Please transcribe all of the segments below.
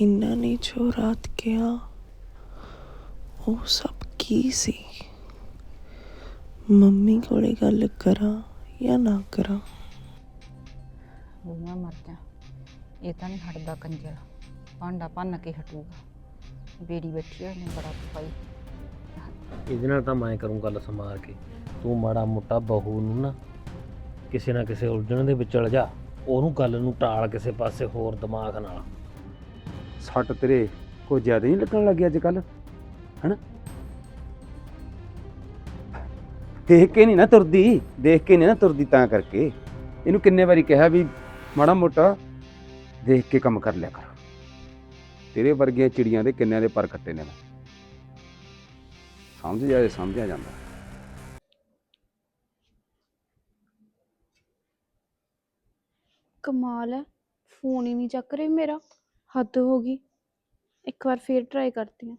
ਇਹਨਾਂ ਨੇ ਜੋ ਰਾਤ ਕਿਹਾ ਉਹ ਸਭ ਕੀ ਸੀ? ਮੰਮੀ ਕੋਲੇ ਗੱਲ ਕਰਾਂ ਜਾਂ ਨਾ ਕਰਾਂ? ਬੂਆ ਮਰ ਜਾ ਇਹ ਤਾਂ ਨਹੀਂ ਹਟਦਾ ਕੰਜਰ। ਭਾਂਡਾ ਭੰਨ ਕੇ ਹਟੂਗਾ। ਬੇੜੀ ਬੈਠੀ ਨੇ ਬੜਾ ਪਾਈ। ਇਹਦੇ ਨਾਲ ਤਾਂ ਮੈਂ ਕਰੂੰ ਗੱਲ ਸਮਾਰ ਕੇ। ਤੂੰ ਮਾੜਾ ਮੋਟਾ ਬਹੂ ਨੂੰ ਨਾ ਕਿਸੇ ਨਾ ਕਿਸੇ ਉਲਝਣ ਦੇ ਵਿੱਚ ਉਲਝਾ ਉਹਨੂੰ ਗੱਲ ਨੂੰ ਟਾਲ ਕਿਸੇ ਪਾਸੇ ਹੋਰ ਦਿਮਾਗ ਨਾਲ। ਸੱਟ ਤੇਰੇ ਕੋਈ ਜ਼ਿਆਦਾ ਨਹੀਂ ਲੱਗਣ ਲੱਗਿਆ ਅੱਜ ਕੱਲ ਹਨਾ? ਦੇਖ ਕੇ ਨਹੀਂ ਨਾ ਤੁਰਦੀ, ਦੇਖ ਕੇ ਨਹੀਂ ਨਾ ਤੁਰਦੀ ਤਾਂ ਕਰਕੇ। ਇਹਨੂੰ ਕਿੰਨੇ ਵਾਰੀ ਕਿਹਾ ਵੀ ਮਾੜਾ ਮੋਟਾ ਦੇਖ ਕੇ ਕੰਮ ਕਰ ਲਿਆ ਕਰ। ਤੇਰੇ ਵਰਗੀਆਂ ਚਿੜੀਆਂ ਦੇ ਕਿੰਨਿਆਂ ਦੇ ਪਰ ਕੱਟੇ ਨੇ ਮੈਂ ਸਮਝ ਜਾਏ ਸਮਝਿਆ ਜਾਂਦਾ। ਕਮਾਲ ਹੈ, ਫੋਨ ਹੀ ਨਹੀਂ ਚੱਕ ਰਹੇ ਮੇਰਾ। ਹੱਦ ਹੋ ਗਈ। ਇੱਕ ਵਾਰ ਫੇਰ ਟਰਾਈ ਕਰਦੀ ਹਾਂ।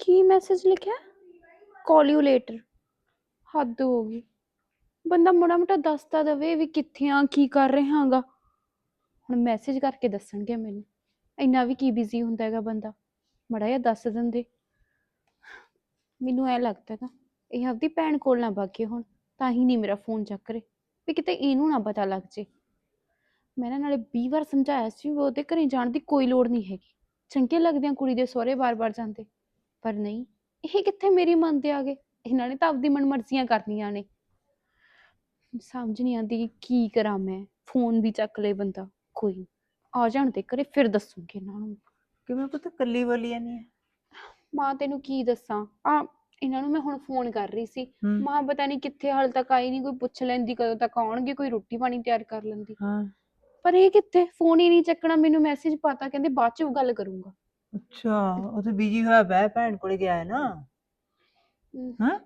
ਕੀ ਮੈਸੇਜ ਲਿਖਿਆ? ਕਾਲ ਯੂ ਲੇਟਰ ਹੱਦ ਹੋ ਗਈ। ਬੰਦਾ ਮੋੜਾ ਮੋਟਾ ਦੱਸਦਾ ਦਵੇ ਵੀ ਕਿੱਥੇ ਆ, ਕੀ ਕਰ ਰਿਹਾਗਾ ਹੁਣ ਮੈਸੇਜ ਕਰਕੇ ਦੱਸਣਗੇ ਮੈਨੂੰ। ਇੰਨਾ ਵੀ ਕੀ ਬਿਜ਼ੀ ਹੁੰਦਾ ਹੈਗਾ ਬੰਦਾ। ਮੜਾ ਜਿਹਾ ਦੱਸ ਦਿੰਦੇ। ਮੈਨੂੰ ਐ ਲੱਗਦਾ ਹੈਗਾ, ਇਹ ਆਪਦੀ ਭੈਣ ਕੋਲ ਨਾ ਬਾਕੀ ਹੁਣ। ਤਾਂ ਹੀ ਨਹੀਂ ਮੇਰਾ ਫੋਨ ਚੱਕ ਰਹੇ ਵੀ ਕਿਤੇ ਇਹਨੂੰ ਨਾ ਪਤਾ ਲੱਗ ਜੇ। ਮੈਂ ਨਾ ਨਾਲੇ 20 ਵਾਰ ਸਮਝਾਇਆ ਸੀ ਵੀ ਉਹਦੇ ਘਰੇ ਜਾਣ ਦੀ ਕੋਈ ਲੋੜ ਨਹੀਂ ਹੈਗੀ। ਚੰਗੇ ਲੱਗਦੇ ਆ ਕੁੜੀ ਦੇ ਸਹੁਰੇ ਬਾਰ-ਬਾਰ ਜਾਂਦੇ ਪਰ ਨਹੀਂ ਇਹ ਕਿੱਥੇ ਮੇਰੀ ਮੰਨਦੇ ਆ ਗਏ? ਇਹਨਾਂ ਨੇ ਤਾਂ ਆਪਦੀ ਮਨਮਰਜ਼ੀਆਂ ਕਰਨੀਆਂ ਨੇ। ਸਮਝ ਨਹੀਂ ਆਉਂਦੀ ਕਿ ਕਰਾਂ ਮੈਂ ਫੋਨ ਵੀ ਚੱਕ ਲਏ ਬੰਦਾ ਕੋਈ ਨੀ, ਆ ਜਾਣ ਤੇ ਘਰੇ ਫਿਰ ਦੱਸੂਗੀ ਇਹਨਾਂ ਨੂੰ। ਕਿਵੇਂ ਪੁੱਤ ਕੱਲੀ ਬੋਲੀ ਜਾਨੀ ਹੈ ਮਾਂ ਤੈਨੂੰ ਕੀ ਦੱਸਾਂ? ਆ ਇਹਨਾਂ ਨੂੰ ਮੈਂ ਹੁਣ ਫੋਨ ਕਰ ਰਹੀ ਸੀ। ਹੂੰ। ਮਾਂ ਪਤਾ ਨਹੀਂ ਕਿੱਥੇ ਹਾਲ ਤੱਕ ਆਈ ਨਹੀਂ ਕੋਈ ਪੁੱਛ ਲੈਂਦੀ ਕਦੋਂ ਤੱਕ ਆਉਣਗੇ ਕੋਈ ਰੋਟੀ ਪਾਣੀ ਤਿਆਰ ਕਰ ਲੈਂਦੀ। ਹਾਂ। ਪਰ ਇਹ ਕਿੱਥੇ? ਫੋਨ ਹੀ ਨਹੀਂ ਚੱਕਣਾ ਮੈਨੂੰ ਮੈਸੇਜ ਪਾਤਾ ਕਹਿੰਦੇ ਬਾਅਦ ਚ ਗੱਲ ਕਰੂੰਗਾ। ਅੱਛਾ ਉਹ ਤੇ ਬਿਜ਼ੀ ਹੋਇਆ ਬੈ ਭੈਣ ਕੋਲੇ ਗਿਆ ਹੈ ਨਾ। ਹਮ, ਹਾਂ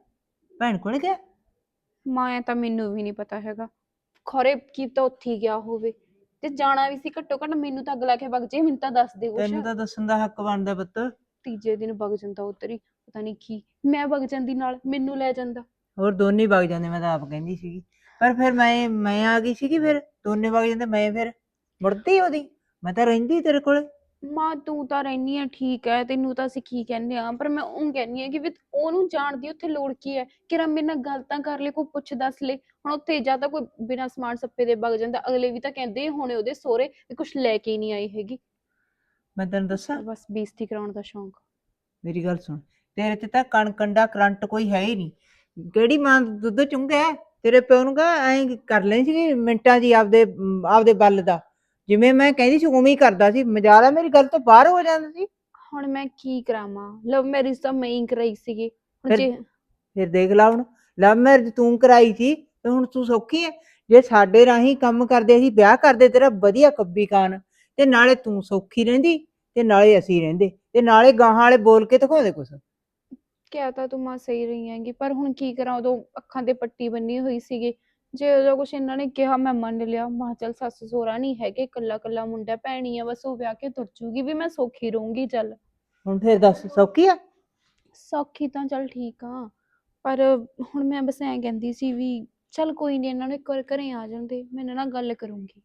ਭੈਣ ਕੋਲੇ ਗਿਆ? ਮਾਂ ਐ ਤਾਂ ਮੈਨੂੰ ਵੀ ਨਹੀਂ ਪਤਾ ਹੈਗਾ। ਖਰੇ ਕੀ ਤਾਂ ਉੱਥੇ ਹੀ ਗਿਆ ਹੋਵੇ। ਤੇ ਜਾਣਾ ਵੀ ਸੀ ਘੱਟੋ ਘੱਟ ਮੈਨੂੰ ਤਾਂ ਅਗਲਾ ਕੇ ਵਗ ਜੇ ਮੈਨੂੰ ਤਾਂ ਦੱਸ ਦੇ ਤੈਨੂੰ ਕੁਛ ਤਾਂ ਦੱਸਣ ਦਾ ਹੱਕ ਬਣਦਾ ਪੁੱਤ। ਤੀਜੇ ਦਿਨ ਵਗ ਜਾਂਦਾ ਉੱਧਰ ਹੀ। ਪਤਾ ਨਹੀਂ ਕੀ ਮੈਂ ਵਗ ਜਾਂਦੀ ਨਾਲ ਮੈਨੂੰ ਲੈ ਜਾਂਦਾ। ਹੋਰ ਦੋਨੇ ਵਗ ਜਾਂਦੇ ਮੈਂ ਤਾਂ ਆਪ ਕਹਿੰਦੀ ਸੀਗੀ। ਪਰ ਫਿਰ ਮੈਂ ਮੈਂ ਆ ਗਈ ਸੀਗੀ ਫਿਰ ਦੋਨੇ ਵਗ ਜਾਂਦੇ ਮੈਂ ਫਿਰ ਮੁੜਦੀ ਉਹਦੀ ਮੈਂ ਤਾਂ ਰਹਿੰਦੀ ਤੇਰੇ ਕੋਲੇ। ਮਾਂ ਤੂੰ ਤਾਂ ਰਹਿਨੀ ਆ ਠੀਕ ਹੈ ਤੈਨੂੰ ਤਾਂ ਅਸੀਂ ਕੀ ਕਹਿੰਦੇ ਆ ਪਰ ਮੈਂ ਉਹ ਕਹਿੰਨੀ ਆ ਕਿ ਵੀ ਉਹਨੂੰ ਜਾਣ ਦੀ ਉੱਥੇ ਲੋੜ ਕੀ ਹੈ ਕਿਰਾ ਮੇਰੇ ਨਾਲ ਗੱਲ ਤਾਂ ਕਰ ਲੈ ਕੋਈ ਪੁੱਛ ਦੱਸ ਲੈ। ਹੁਣ ਉੱਥੇ ਜਾਂ ਤਾਂ ਕੋਈ ਬਿਨਾਂ ਸਮਾਨ ਸੱਪੇ ਦੇ ਵਗ ਜਾਂਦਾ ਅਗਲੇ ਵੀ ਤਾਂ ਕਹਿੰਦੇ ਹੋਣੇ ਉਹਦੇ ਸਹੁਰੇ ਵੀ ਕੁਝ ਲੈ ਕੇ ਹੀ ਨਹੀਂ ਆਈ ਹੈਗੀ। ਮੈਂ ਤੈਨੂੰ ਦੱਸਾਂ? ਬਸ ਬੇਇੱਜ਼ਤੀ ਕਰਾਉਣ ਦਾ ਸ਼ੌਂਕ। ਮੇਰੀ ਗੱਲ ਸੁਣ ਤੇਰੇ ਤੇ ਤਾਂ ਕਣ ਕੰਡਾ ਕਰੰਟ ਕੋਈ ਹੈ ਹੀ ਨਹੀਂ। ਕਿਹੜੀ ਮਾਂ ਦੁੱਧ ਚੁੰਗਾ? ਤੇਰੇ ਪਿਓ ਨੂੰ ਕਹ ਐਂ ਕਰ ਲੈਣੀ ਸੀ ਮਿੰਟਾਂ ਜੀ ਆਪਦੇ ਆਪਦੇ ਬੱਲ ਦਾ। ਜਿਵੇਂ ਮੈਂ ਕਹਿੰਦੀ ਸੀ ਉਵੇਂ ਹੀ ਕਰਦਾ ਸੀ। ਮਜ਼ਾਲਾ ਮੇਰੀ ਗੱਲ ਤੋਂ ਬਾਹਰ ਹੋ ਜਾਂਦਾ ਸੀ। ਹੁਣ ਮੈਂ ਕੀ ਕਰਾਵਾਂ? ਲਵ ਮੈਰਿਜ ਤਾਂ ਮੈਂ ਹੀ ਕਰਾਈ ਸੀਗੀ। ਹੁਣ ਜੇ ਫਿਰ ਦੇਖ ਲਾ ਹੁਣ। ਲਵ ਮੈਰਿਜ ਤੂੰ ਕਰਾਈ ਸੀ ਤੇ ਹੁਣ ਤੂੰ ਸੌਖੀ ਹੈ ਜੇ ਸਾਡੇ ਰਾਹੀਂ ਕੰਮ ਕਰਦੇ ਅਸੀਂ ਵਿਆਹ ਕਰਦੇ ਤੇਰਾ ਵਧੀਆ ਕੱਬੀ ਕਾਨ। ਤੇ ਨਾਲੇ ਤੂੰ ਸੌਖੀ ਰਹਿੰਦੀ ਤੇ ਨਾਲੇ ਅਸੀਂ ਰਹਿੰਦੇ। ਤੇ ਨਾਲੇ ਗਾਹਾਂ ਵਾਲੇ ਬੋਲ ਕੇ ਦਿਖਾਉਂਦੇ ਕੁਛ। ਕਿਹਾ ਤਾਂ ਤੂੰ ਮਾਂ ਸਹੀ ਰਹੀ ਹੈਗੀ ਪਰ ਹੁਣ ਕੀ ਕਰਾਂ ਉਦੋਂ ਅੱਖਾਂ ਤੇ ਪੱਟੀ ਬੰਨੀ ਹੋਈ ਸੀਗੀ। ਜੇ ਉਦੋਂ ਕੁਛ ਇਹਨਾਂ ਨੇ ਕਿਹਾ ਮੈਂ ਮੰਨ ਲਿਆ। ਮਾਂ ਚੱਲ ਸੱਸ ਸੋਹਰਾ ਨਹੀਂ ਹੈਗੇ ਕੱਲਾ ਕੱਲਾ ਮੁੰਡਾ ਭੈਣੀ ਆ ਬਸ ਉਹ ਵਿਆਹ ਕੇ ਤੁਰ ਜੂਗੀ ਵੀ ਮੈਂ ਸੌਖੀ ਰਹੂੰਗੀ ਚੱਲ। ਹੁਣ ਫਿਰ ਦੱਸ ਸੌਖੀ ਆ? ਸੌਖੀ ਤਾਂ ਚੱਲ ਠੀਕ ਆ ਪਰ ਹੁਣ ਮੈਂ ਬਸ ਐਂ ਕਹਿੰਦੀ ਸੀ ਵੀ ਚੱਲ ਕੋਈ ਨਹੀਂ ਇਹਨਾਂ ਨੂੰ ਇੱਕ ਵਾਰ ਘਰੇ ਆ ਜਾਂਦੇ ਮੈਂ ਇਹਨਾਂ ਨਾਲ ਗੱਲ ਕਰੂੰਗੀ।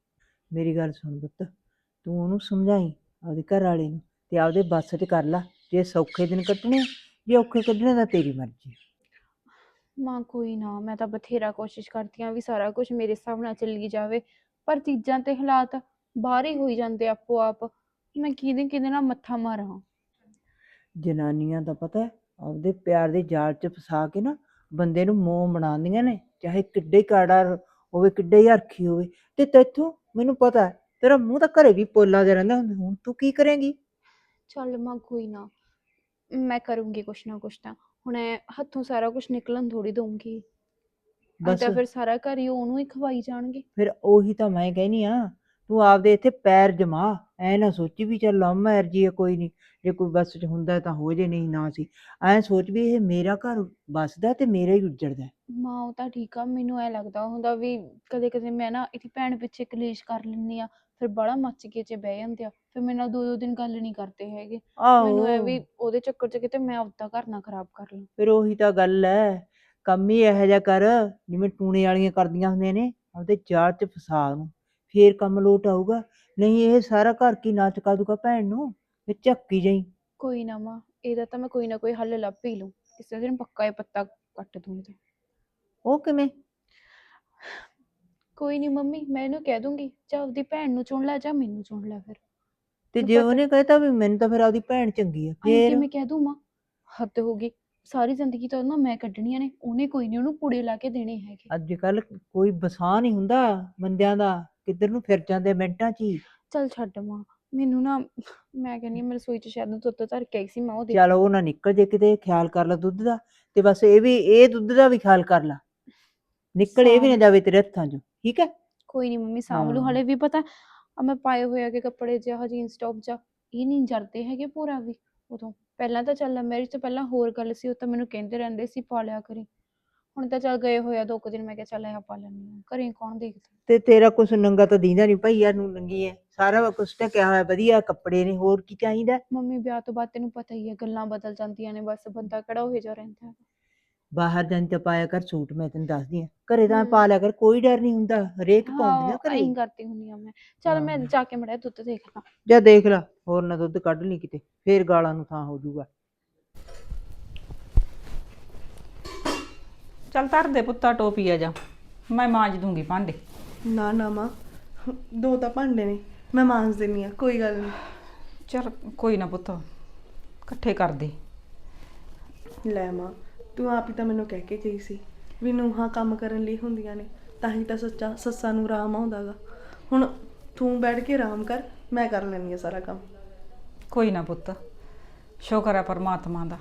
ਮੇਰੀ ਗੱਲ ਸੁਣ ਪੁੱਤ ਤੂੰ ਉਹਨੂੰ ਸਮਝਾਈ ਆਪਦੇ ਘਰ ਵਾਲੇ ਨੂੰ ਤੇ ਆਪਦੇ ਬੱਸ 'ਚ ਕਰ ਲਾ ਜੇ ਸੌਖੇ ਦਿਨ ਕੱਟਣੇ ਆ, ਜੇ ਔਖੇ ਕੱਢਣੇ ਤਾਂ ਤੇਰੀ ਮਰਜ਼ੀ। ਮਾਂ ਕੋਈ ਨਾ ਮੈਂ ਤਾਂ ਬਥੇਰਾ ਕੋਸ਼ਿਸ਼ ਕਰਦੀ ਆ ਵੀ ਸਾਰਾ ਕੁਝ ਮੇਰੇ ਹਿਸਾਬ ਨਾਲ ਚੱਲੀ ਜਾਵੇ ਪਰ ਚੀਜ਼ਾਂ ਤੇ ਹਾਲਾਤ ਬਾਹਰ ਹੀ ਹੋਈ ਜਾਂਦੇ ਆਪੋ ਆਪ ਮੈਂ ਕਿਹਦੇ ਕਿਹਦੇ ਨਾਲ ਮੱਥਾ ਮਾਰਾਂ? ਜਨਾਨੀਆਂ ਦਾ ਪਤਾ ਹੈ ਆਪਦੇ ਪਿਆਰ ਦੇ ਜਾਲ 'ਚ ਫਸਾ ਕੇ ਨਾ ਬੰਦੇ ਨੂੰ ਮੋਹ ਬਣਾਉਂਦੀਆਂ ਨੇ ਚਾਹੇ ਕਿੱਡੇ ਕਾੜਾ ਹੋਵੇ ਕਿੱਡੇ ਹੀ ਹਰਖੀ ਹੋਵੇ ਤੇ ਤੈਥੋਂ ਮੈਨੂੰ ਪਤਾ ਹੈ ਤੇਰਾ ਮੂੰਹ ਤਾਂ ਘਰੇ ਵੀ ਪੋਲਾ ਜਿਹਾ ਰਹਿੰਦਾ ਹੁੰਦਾ ਹੁਣ ਤੂੰ ਕੀ ਕਰੇਂਗੀ? ਚੱਲ ਮਾਂ ਕੋਈ ਨਾ ਮੈਂ ਕਰੂੰਗੀ ਕੁਛ ਨਾ ਕੁਛ ਤਾਂ। ਹੁਣ ਐ ਹੱਥੋਂ ਸਾਰਾ ਕੁਝ ਨਿਕਲਣ ਥੋੜੀ ਦਊਂਗੀ। ਬਸ। ਤਾਂ ਫਿਰ ਸਾਰਾ ਘਰ ਹੀ ਉਹਨੂੰ ਹੀ ਖਵਾਈ ਜਾਣਗੇ। ਫਿਰ ਉਹੀ ਤਾਂ ਮੈਂ ਕਹਿਨੀ ਆ ਤੂੰ ਆਪਦੇ ਇੱਥੇ ਪੈਰ ਜਮਾ ਐ ਨਾ ਸੋਚੀ ਵੀ ਚੱਲ ਲਵ ਮੈਰਿਜ ਹੈ ਕੋਈ ਨਹੀਂ ਜੇ ਕੋਈ ਬੱਸ 'ਚ ਹੁੰਦਾ ਤਾਂ ਹੋ ਜੇ ਨਹੀਂ ਨਾ ਸੀ। ਐ ਸੋਚ ਵੀ ਇਹ ਮੇਰਾ ਘਰ ਬਸਦਾ ਤੇ ਮੇਰਾ ਹੀ ਉੱਜੜਦਾ। ਮਾਂ ਉਹ ਤਾਂ ਠੀਕ ਆ ਮੈਨੂੰ ਐ ਲੱਗਦਾ ਹੁੰਦਾ ਵੀ ਕਦੇ ਕਦੇ ਮੈਂ ਨਾ ਇਹਦੀ ਭੈਣ ਪਿੱਛੇ ਕਲੇਸ਼ ਕਰ ਲੈਂਦੀ ਆ। ਫਿਰ ਬੜਾ ਮੱਚ ਕੇ ਚ ਬਹਿ ਜਾਂਦੇ ਆ ਫਿਰ ਮੇਰੇ ਨਾਲ ਦੋ ਦੋ ਦਿਨ ਗੱਲ ਨਹੀਂ ਕਰਦੇ ਹੈਗੇ। ਮੈਨੂੰ ਐ ਵੀ ਉਹਦੇ ਚੱਕਰ ਚ ਕਿਤੇ ਮੈਂ ਆਪਦਾ ਘਰ ਨਾ ਖਰਾਬ ਕਰ ਲਾਂ। ਫਿਰ ਉਹੀ ਤਾਂ ਗੱਲ ਹੈ ਕੰਮ ਹੀ ਇਹੋ ਜਿਹਾ ਕਰ ਜਿਵੇਂ ਟੂਣੇ ਵਾਲੀਆਂ ਕਰਦੀਆਂ ਹੁੰਦੀਆਂ ਨੇ ਆਪਦੇ ਜਾਲ 'ਚ ਫਸਾ ਨੂੰ ਫੇਰ ਕੰਮ ਲੋਟ ਆਊਗਾ। ਨਹੀਂ ਇਹ ਸਾਰਾ ਘਰ ਕੀ ਨਾ ਚੁਕਾ ਦੂਗਾ ਭੈਣ ਨੂੰ ਇਹ ਝੱਕੀ ਜਾਈ। ਕੋਈ ਨਾ ਮਾਂ ਇਹਦਾ ਤਾਂ ਮੈਂ ਕੋਈ ਨਾ ਕੋਈ ਹੱਲ ਲੱਭ ਹੀ ਲੂੰ ਕਿਸੇ ਦਿਨ ਪੱਕਾ ਇਹ ਪੱਤਾ ਕੱਟ ਦੂੰ ਇਹਦਾ ਉਹ ਕਿਵੇਂ? ਕੋਈ ਨਹੀਂ ਮੰਮੀ ਮੈਂ ਇਹਨੂੰ ਕਹਿ ਦੂੰਗੀ ਜਾਂ ਆਪਦੀ ਭੈਣ ਨੂੰ ਚੁਣ ਲੈ ਜਾਂ ਮੈਨੂੰ ਚੁਣ ਲੈ ਫਿਰ। ਤੇ ਜੇ ਪਤਾ- ਉਹਨੇ ਕਹਿਤਾ ਵੀ ਮੈਨੂੰ ਤਾਂ ਫਿਰ ਆਪਦੀ ਭੈਣ ਚੰਗੀ ਆ ਐਂ ਫੇਰ? ਕਿਵੇਂ ਕਹਿ ਦੂੰ ਮਾਂ ਹੱਦ ਹੋ ਗਈ। ਸਾਰੀ ਜ਼ਿੰਦਗੀ ਤਾਂ ਨਾ ਮੈਂ ਕੱਢਣੀਆਂ ਨੇ ਉਹਨੇ ਕੋਈ ਨਹੀਂ ਉਹਨੂੰ ਪੂੜੇ ਲਾ ਕੇ ਦੇਣੇ ਹੈਗੇ। ਅੱਜ ਕੱਲ ਕੋਈ ਬਸਾ ਨਹੀਂ ਹੁੰਦਾ ਬੰਦਿਆਂ ਦਾ ਕਿੱਧਰ ਨੂੰ ਫਿਰ ਜਾਂਦੇ ਮਿੰਟਾਂ 'ਚ ਹੀ। ਚੱਲ ਛੱਡ ਮਾਂ ਮੈਨੂੰ ਨਾ ਮੈਂ ਕਹਿੰਦੀ ਹਾਂ, ਮੈਂ ਰਸੋਈ 'ਚ ਸ਼ਾਇਦ ਦੁੱਧ ਧਰ ਕੇ ਆਈ ਸੀ ਮੈਂ ਉਹ ਦੇਖ ਚੱਲ ਉਹ ਨਾ ਨਿਕਲ ਜੇ ਕਿਤੇ ਖਿਆਲ ਕਰ ਲੈ ਦੁੱਧ ਦਾ ਤੇ ਬਸ ਇਹ ਵੀ ਇਹ ਦੁੱਧ ਦਾ ਵੀ ਖਿਆਲ ਕਰ ਲੈ। ਨਿਕਲ ਇਹ ਵੀ ਨਾ ਜਾਵੇ ਤੇਰੇ ਹੱਥਾਂ 'ਚੋਂ। ਠੀਕ ਹੈ? ਕੋਈ ਨਹੀਂ ਮੰਮੀ ਸਾਂਭ ਲੂ ਹਾਂ। ਹਲੇ ਵੀ ਪਤਾ ਆ ਮੈਂ ਪਾਏ ਹੋਏ ਹੈਗੇ ਕੱਪੜੇ ਜਿਹਾ ਜੀਨਸ ਟੌਪ ਜਾ ਇਹ ਨਹੀਂ ਜਰਦੇ ਹੈਗੇ ਪੂਰਾ ਵੀ ਉਦੋਂ। ਪਹਿਲਾਂ ਤਾਂ ਚੱਲ ਮੈਰਿਜ ਤੋਂ ਪਹਿਲਾਂ ਹੋਰ ਗੱਲ ਸੀ ਉਹ ਤਾਂ ਮੈਨੂੰ ਕਹਿੰਦੇ ਰਹਿੰਦੇ ਸੀ ਪਾ ਲਿਆ ਕਰੀ। ਹੁਣ ਤਾਂ ਚੱਲ ਗਏ ਹੋਇਆ ਦੋ ਕੁ ਦਿਨ ਮੈਂ ਕਿਹਾ ਚੱਲ ਇਹ ਪਾ ਲੈਂਦੀ ਹਾਂ। ਘਰੇ ਕੌਣ ਦੇਖਦਾ? ਤੇ ਤੇਰਾ ਕੁਛ ਨੰਗਾ ਤਾਂ ਦੀਂਦਾ ਨਹੀਂ ਭਈਆ ਨੂੰ ਨੰਗੀ ਹੈ ਸਾਰਾ ਕੁਛ ਢਕਿਆ ਹੋਇਆ ਵਧੀਆ ਕੱਪੜੇ ਨੇ ਹੋਰ ਕੀ ਚਾਹੀਦਾ? ਮੰਮੀ ਵਿਆਹ ਤੋਂ ਬਾਅਦ ਤੈਨੂੰ ਪਤਾ ਹੀ ਹੈ ਗੱਲਾਂ ਬਦਲ ਜਾਂਦੀਆਂ ਨੇ ਬਸ ਬੰਦਾ ਕਿਹੜਾ ਉਹੇ ਜਾ ਰਹਿੰਦਾ। ਹੈ ਬਾਹਰ ਜਾਣ ਤੇ ਪਾਇਆ ਕਰ ਸੂਟ ਮੈਂ ਤੈਨੂੰ ਦੱਸਦੀ ਆ ਘਰੇ ਤਾਂ। ਪਾ ਲਿਆ ਕਰ ਕੋਈ ਡਰ ਨਹੀਂ ਹੁੰਦਾ ਹਰੇਕ ਪਾਉਂਦੀ ਆ ਹਾਂ ਘਰੇ। ਐਂ ਕਰਦੀ ਹੁੰਦੀ ਆ ਮੈਂ। ਚੱਲ ਮੈਂ ਹਾਂ। ਜਾ ਕੇ ਮੜਿਆ ਦੁੱਧ ਦੇਖ ਲਾਂ। ਜਾ ਦੇਖ ਲੈ ਹੋਰ ਨਾ ਦੁੱਧ ਕੱਢ ਲਈ ਕਿਤੇ ਫੇਰ ਗਾਲਾਂ ਨੂੰ ਥਾਂ ਹੋ ਜਾਊਗਾ। ਚੱਲ ਧਰ ਦੇ ਪੁੱਤਾ ਟੋਪੀ ਆ ਜਾ। ਮੈਂ ਮਾਂਜ ਦੂੰਗੀ ਭਾਂਡੇ। ਨਾ ਨਾ ਮਾਂ ਦੋ ਤਾਂ ਭਾਂਡੇ ਨੇ ਮੈਂ ਮਾਂਜ ਦਿੰਨੀ ਆ ਕੋਈ ਗੱਲ ਨਹੀਂ ਚੱਲ ਕੋਈ ਨਾ ਪੁੱਤ ਇਕੱਠੇ ਕਰ ਦੇ। ਲੈ ਮਾਂ। ਤੂੰ ਆਪ ਹੀ ਤਾਂ ਮੈਨੂੰ ਕਹਿ ਕੇ ਗਈ ਸੀ ਵੀ ਨੂੰਹਾਂ ਕੰਮ ਕਰਨ ਲਈ ਹੁੰਦੀਆਂ ਨੇ ਤਾਂ ਹੀ ਤਾਂ ਸੱਚਾ ਸੱਸਾਂ ਨੂੰ ਆਰਾਮ ਆਉਂਦਾਗਾ। ਹੁਣ ਤੂੰ ਬੈਠ ਕੇ ਆਰਾਮ ਕਰ ਮੈਂ ਕਰ ਲੈਂਦੀ ਆ ਸਾਰਾ ਕੰਮ। ਕੋਈ ਨਾ ਪੁੱਤ ਸ਼ੁਕਰ ਹੈ ਪਰਮਾਤਮਾ ਦਾ।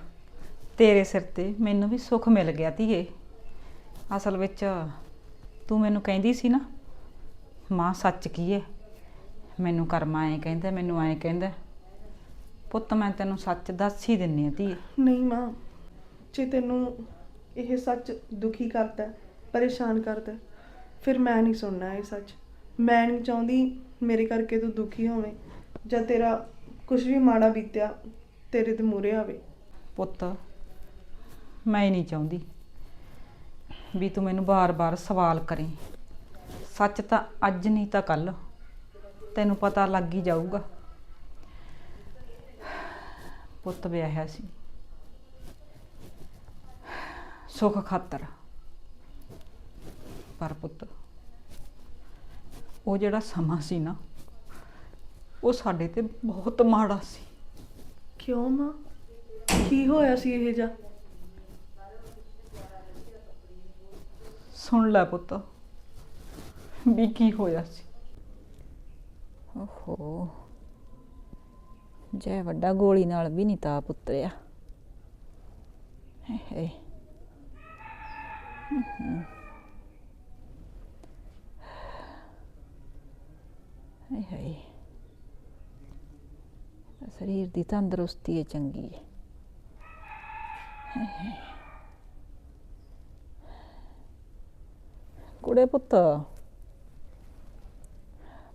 ਤੇਰੇ ਸਿਰ ਤੇ ਮੈਨੂੰ ਵੀ ਸੁੱਖ ਮਿਲ ਗਿਆ ਧੀਏ। ਅਸਲ ਵਿੱਚ ਤੂੰ ਮੈਨੂੰ ਕਹਿੰਦੀ ਸੀ ਨਾ ਮਾਂ ਸੱਚ ਕੀ ਹੈ ਮੈਨੂੰ ਕਰਮਾ ਐਂ ਕਹਿੰਦਾ ਮੈਨੂੰ ਐਂ ਕਹਿੰਦਾ। ਪੁੱਤ ਮੈਂ ਤੈਨੂੰ ਸੱਚ ਦੱਸ ਹੀ ਦਿੰਨੀ ਆ ਧੀਏ। ਨਹੀਂ ਮਾਂ ਜੇ ਤੈਨੂੰ ਇਹ ਸੱਚ ਦੁਖੀ ਕਰਦਾ, ਪਰੇਸ਼ਾਨ ਕਰਦਾ, ਫਿਰ ਮੈਂ ਨਹੀਂ ਸੁਣਨਾ ਇਹ ਸੱਚ। ਮੈਂ ਨਹੀਂ ਚਾਹੁੰਦੀ ਮੇਰੇ ਕਰਕੇ ਤੂੰ ਦੁਖੀ ਹੋਵੇਂ ਜਾਂ ਤੇਰਾ ਕੁਝ ਵੀ ਮਾੜਾ ਬੀਤਿਆ, ਤੇਰੇ ਤੇ ਮੂਰੇ ਆਵੇ। ਪੁੱਤ, ਮੈਂ ਨਹੀਂ ਚਾਹੁੰਦੀ ਵੀ ਤੂੰ ਮੈਨੂੰ ਬਾਰ-ਬਾਰ ਸਵਾਲ ਕਰੇ। ਸੱਚ ਤਾਂ ਅੱਜ ਨਹੀਂ ਤਾਂ ਕੱਲ ਤੈਨੂੰ ਪਤਾ ਲੱਗ ਹੀ ਜਾਊਗਾ। ਪੁੱਤ, ਵਿਆਹਿਆ ਸੀ। ਸੁੱਖ ਖਾਤਰ ਪਰ ਪੁੱਤ ਉਹ ਜਿਹੜਾ ਸਮਾਂ ਸੀ ਨਾ ਉਹ ਸਾਡੇ ਤੇ ਬਹੁਤ ਮਾੜਾ ਸੀ। ਕਿਉਂ ਮਾਂ? ਕੀ ਹੋਇਆ ਸੀ ਇਹ ਜਾ ਸੁਣ ਲੈ ਪੁੱਤ ਵੀ ਕੀ ਹੋਇਆ ਸੀ। ਓਹੋ ਜੈ ਵੱਡਾ ਗੋਲੀ ਨਾਲ ਵੀ ਨਹੀਂ ਤਾ ਪੁੱਤਰਿਆ ਹੇ ਹੇ। ਹੇ ਹੇ ਸਰੀਰ ਦੀ ਤੰਦਰੁਸਤੀ ਹੈ ਚੰਗੀ ਹੈ। ਕੁੜੇ ਪੁੱਤ।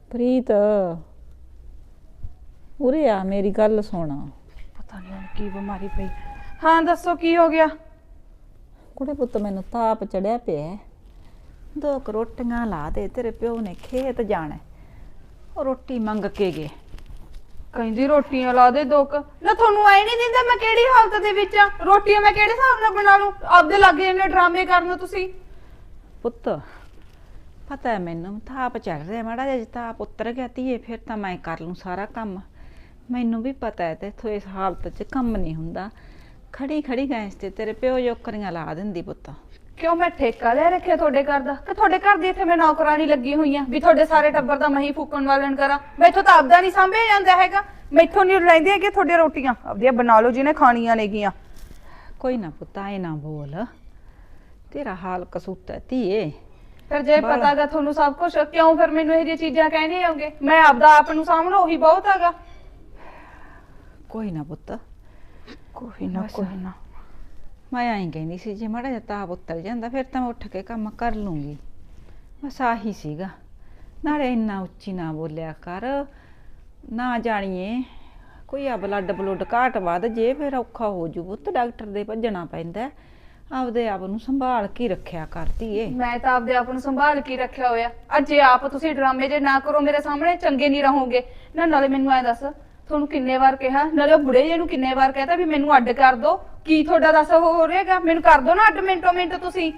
ਪ੍ਰੀਤ। ਉਰੇ ਆ ਮੇਰੀ ਗੱਲ ਸੁਣ। ਪਤਾ ਨਹੀਂ ਹੁਣ ਕੀ ਬਿਮਾਰੀ ਪਈ। ਹਾਂ, ਦੱਸੋ ਕੀ ਹੋ ਗਿਆ? ਕੁੜੇ ਪੁੱਤ ਮੈਨੂੰ ਤਾਪ ਚੜਿਆ ਪਿਆ ਹੈ। ਦੋ ਕੁ ਰੋਟੀਆਂ ਲਾ ਦੇ ਤੇਰੇ ਪਿਓ ਨੇ ਖੇਤ ਜਾਣਾ ਹੈ। ਉਹ ਰੋਟੀ ਮੰਗ ਕੇ ਗਏ। ਕਹਿੰਦੀ ਰੋਟੀਆਂ ਲਾ ਦੇ ਦੋ ਕੁ। ਨਾ ਤੁਹਾਨੂੰ ਐ ਨਹੀਂ ਦਿੰਦਾ ਮੈਂ ਕਿਹੜੀ ਹਾਲਤ ਦੇ ਵਿੱਚ ਆ? ਰੋਟੀਆਂ ਮੈਂ ਕਿਹੜੇ ਹਿਸਾਬ ਨਾਲ ਬਣਾ ਲੂੰ ਆਪਦੇ ਲੱਗੇ ਨੇ ਡਰਾਮੇ ਕਰਨ ਤੁਸੀਂ? ਪੁੱਤ ਪਤਾ ਹੈ ਮੈਨੂੰ ਤਾਪ ਚੜ ਰਿਹਾ ਮਾੜਾ ਜਿਹਾ ਜੇ ਤਾਪ ਉਤਰ ਗਿਆ ਧੀਏ ਫਿਰ ਤਾਂ ਮੈਂ ਕਰ ਲੂੰ ਸਾਰਾ ਕੰਮ। ਮੈਨੂੰ ਵੀ ਪਤਾ ਹੈ ਤੇ ਇਸ ਹਾਲਤ 'ਚ ਕੰਮ ਨਹੀਂ ਹੁੰਦਾ। ਖੜੀ ਖੜੀ ਗੈਸ ਤੇ ਤੇਰੇ ਪਿਓ ਜੋਕਰੀਆਂ ਲਾ ਦਿੰਦੀ ਪੁੱਤ। ਕਿਉਂ ਮੈਂ ਠੇਕਾ ਲੈ ਰੱਖਿਆ ਤੁਹਾਡੇ ਘਰ ਦਾ? ਕਿ ਤੁਹਾਡੇ ਘਰ ਦੀ ਇੱਥੇ ਮੈਂ ਨੌਕਰਾਨੀ ਲੱਗੀ ਹੋਈ ਆ ਵੀ ਤੁਹਾਡੇ ਸਾਰੇ ਟੱਬਰ ਦਾ ਮੈਂ ਹੀ ਫੂਕਣ ਵਾਲਣ ਕਰਾਂ। ਮੈਥੋਂ ਤਾਂ ਆਪਦਾ ਨਹੀਂ ਸਾਂਭਿਆ ਜਾਂਦਾ ਹੈਗਾ। ਮੈਥੋਂ ਨਹੀਂ ਲੈਂਦੀਆਂ ਕਿ ਤੁਹਾਡੀਆਂ ਰੋਟੀਆਂ। ਆਪਦੀਆਂ ਬਣਾ ਲਓ ਜਿਹਨੇ ਖਾਣੀਆਂ ਨੇਗੀਆਂ। ਕੋਈ ਨਾ ਪੁੱਤ ਐ ਨਾ ਬੋਲ। ਤੇਰਾ ਹਾਲ ਕਸੂਤਾ ਧੀਏ। ਫਿਰ ਜੇ ਬਾਲਾ। ਪਤਾਗਾ ਤੁਹਾਨੂੰ ਸਭ ਕੁਝ ਕਿਉਂ ਫਿਰ ਮੈਨੂੰ ਇਹ ਜਿਹੀਆਂ ਚੀਜ਼ਾਂ ਕਹਿੰਦੇ ਹੋਗੇ ਮੈਂ ਆਪਦਾ ਆਪ ਨੂੰ ਸਾਂਭਣਾ ਉਹੀ ਬਹੁਤ ਹੈਗਾ। ਕੋਈ ਨਾ ਪੁੱਤ ਕੋਈ ਨਾ, ਕੋਈ ਨਾ। ਮੈਂ ਐਂ ਕਹਿੰਦੀ ਸੀ ਜੇ ਮਾੜਾ ਜਿਹਾ ਤਾਪ ਉਤਰ ਜਾਂਦਾ ਫਿਰ ਤਾਂ ਮੈਂ ਉੱਠ ਕੇ ਕੰਮ ਕਰ ਲੂੰਗੀ। ਬਸ ਆਹੀ ਸੀਗਾ। ਨਾਲੇ ਇੰਨਾ ਉੱਚੀ ਨਾ ਬੋਲਿਆ ਕਰ। ਨਾ ਜਾਣੀਏ ਕੋਈ ਆ ਬਲੱਡ ਬਲੁੱਡ ਘਾਟ ਵੱਧ ਜੇ ਫਿਰ ਔਖਾ ਹੋ ਜੂ ਪੁੱਤ ਡਾਕਟਰ ਦੇ ਭੱਜਣਾ ਪੈਂਦਾ। ਹੈ। ਆਪਦੇ ਆਪ ਨੂੰ ਸੰਭਾਲ ਕੇ ਹੀ ਰੱਖਿਆ ਕਰਦੀ ਏ ਮੈਂ ਤਾਂ ਆਪਦੇ ਆਪ ਨੂੰ ਸੰਭਾਲ ਕੇ ਹੀ ਰੱਖਿਆ ਹੋਇਆ। ਅੱਜ ਜੇ ਆਪ ਤੁਸੀਂ ਡਰਾਮੇ ਜੇ ਨਾ ਕਰੋ ਮੇਰੇ ਸਾਹਮਣੇ ਚੰਗੇ ਨਹੀਂ ਰਹੋਗੇ। ਨਾ ਨਾਲੇ ਮੈਨੂੰ ਐ ਦੱਸ ਤੁਹਾਨੂੰ ਕਿੰਨੇ ਵਾਰ ਕਿਹਾ? ਨਾਲੇ ਉਹ ਬੁੜੇ ਜੇ ਨੂੰ ਕਿੰਨੇ ਵਾਰ ਕਹਤਾ ਵੀ ਮੈਨੂੰ ਅੱਡ ਕਰ ਦੋ। ਕੀ ਤੁਹਾਡਾ ਦੱਸ ਉਹ ਹੋ ਰਿਹਾਗਾ ਮੈਨੂੰ ਕਰ ਦੋ ਨਾ ਅੱਡ, ਮਿੰਟੋ ਮਿੰਟ ਤੁਸੀਂ।